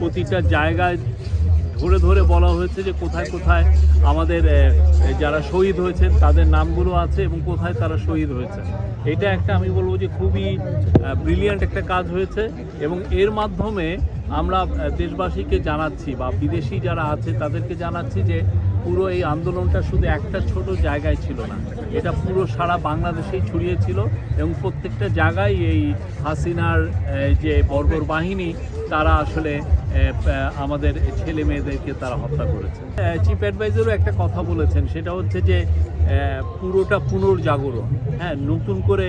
প্রতিটা জায়গায় ধরে ধরে বলা হয়েছে যে কোথায় কোথায় আমাদের যারা শহীদ হয়েছেন তাদের নামগুলো আছে এবং কোথায় তারা শহীদ হয়েছে এটা একটা আমি বলব যে খুবই ব্রিলিয়ান্ট একটা কাজ হয়েছে এবং এর মাধ্যমে আমরা দেশবাসীকে জানাচ্ছি বা বিদেশি যারা আছে তাদেরকে জানাচ্ছি যে পুরো এই আন্দোলনটা শুধু একটা ছোট জায়গায় ছিল না, এটা পুরো সারা বাংলাদেশেই ছড়িয়েছিল এবং প্রত্যেকটা জায়গায় এই হাসিনার যে বর্বর বাহিনী, তারা আসলে আমাদের ছেলে মেয়েদেরকে তারা হত্যা করেছে। চিফ অ্যাডভাইজারও একটা কথা বলেছেন, সেটা হচ্ছে যে পুরোটা পুনর্জাগরণ হ্যাঁ নতুন করে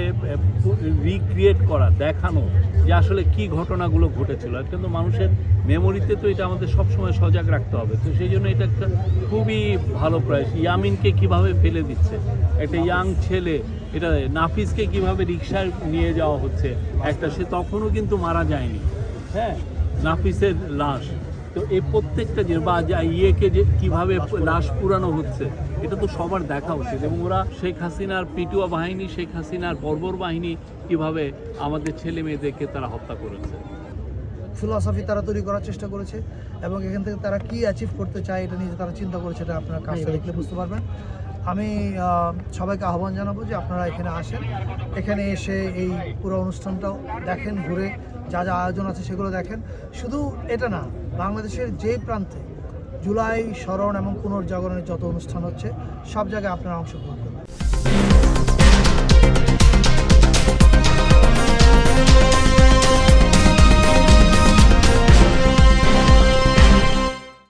রিক্রিয়েট করা, দেখানো যে আসলে কি ঘটনাগুলো ঘটেছিল। কিন্তু মানুষের মেমোরিতে তো এটা আমাদের সবসময় সজাগ রাখতে হবে। তো সেই জন্য এটা একটা খুবই ভালো প্রয়াস। ইয়ামিনকে কীভাবে ফেলে দিচ্ছে? একটা ইয়াং ছেলে, এটা নাফিসকে কীভাবে রিক্সায় নিয়ে যাওয়া হচ্ছে? একটা, সে তখনও কিন্তু মারা যায়নি। হ্যাঁ নাফিসের লাশ। তো এই প্রত্যেকটা যে বা যা ইয়েকে যে কীভাবে লাশ পুরানো হচ্ছে এটা তো সবার দেখা উচিত। এবং ওরা শেখ হাসিনার পিটুয়া বাহিনী শেখ হাসিনার বর্বর বাহিনী কীভাবে আমাদের ছেলে মেয়েদেরকে তারা হত্যা করেছে। ফিলসফি তারা তৈরি করার চেষ্টা করেছে এবং এখান থেকে তারা কি অ্যাচিভ করতে চায় এটা নিয়ে তারা চিন্তা করেছে এটা আপনারা কাজটা দেখলে বুঝতে পারবেন। আমি সবাইকে আহ্বান জানাব যে আপনারা এখানে আসেন। এখানে এসে এই পুরো অনুষ্ঠানটাও দেখেন, ঘুরে যা যা আয়োজন আছে সেগুলো দেখেন। শুধু এটা না, বাংলাদেশের যে প্রান্তে জুলাই স্মরণ এবং পুনর্জাগরণের যত অনুষ্ঠান হচ্ছে, সব জায়গায় আপনারা অংশগ্রহণ করবেন।